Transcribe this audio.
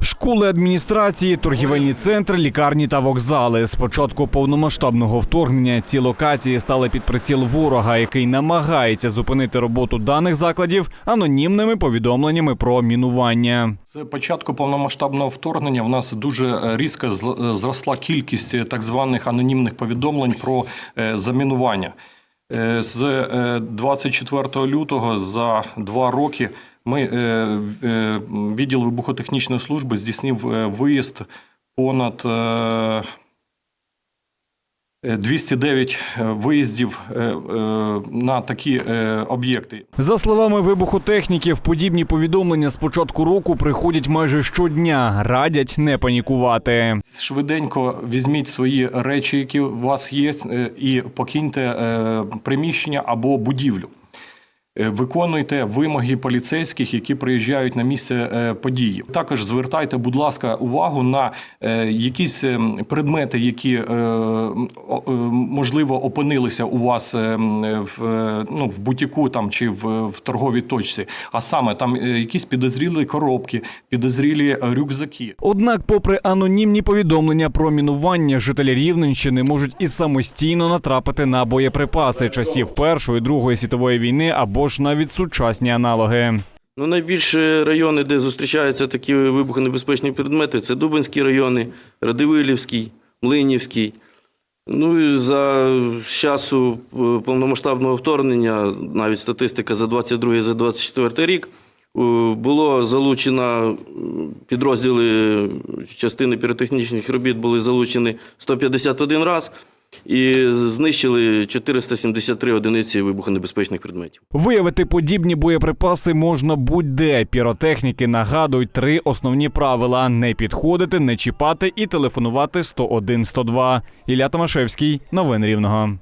Школи адміністрації, торгівельні центри, лікарні та вокзали. З початку повномасштабного вторгнення ці локації стали під приціл ворога, який намагається зупинити роботу даних закладів анонімними повідомленнями про мінування. З початку повномасштабного вторгнення в нас дуже е, різко е, зросла кількість е, так званих анонімних повідомлень про замінування. Е, З е, 24 лютого за два роки ми е, е, відділ вибухотехнічної служби здійснив е, виїзд понад е, е, 209 виїздів е, е, на такі е, об'єкти. За словами вибухотехніків, подібні повідомлення з початку року приходять майже щодня. Радять не панікувати. Швиденько візьміть свої речі, які у вас є, е, і покиньте е, приміщення або будівлю. Е, Виконуйте вимоги поліцейських, які приїжджають на місце е, події. Також звертайте, будь ласка, увагу на е, якісь е, предмети, які можливо опинилися у вас в, ну, в бутіку там чи в, в торговій точці. А саме там якісь підозрілі коробки, підозрілі рюкзаки. Однак, попри анонімні повідомлення про мінування, жителі Рівненщини можуть і самостійно натрапити на боєприпаси часів Першої Другої світової війни або ж навіть сучасні аналоги. Ну, найбільше райони, де зустрічаються такі вибухонебезпечні предмети, це Дубинські райони, Радивилівський, Млинівський. Ну і за часу е, повномасштабного вторгнення, навіть статистика за 22 за 24 рік, е, було залучено підрозділи частини піротехнічних робіт були залучені 151 раз і знищили 473 одиниці вибухонебезпечних предметів. Виявити подібні боєприпаси можна будь-де. Піротехніки нагадують три основні правила: не підходити, не чіпати і телефонувати 101 102. Ілля Томашевський, новини Рівного.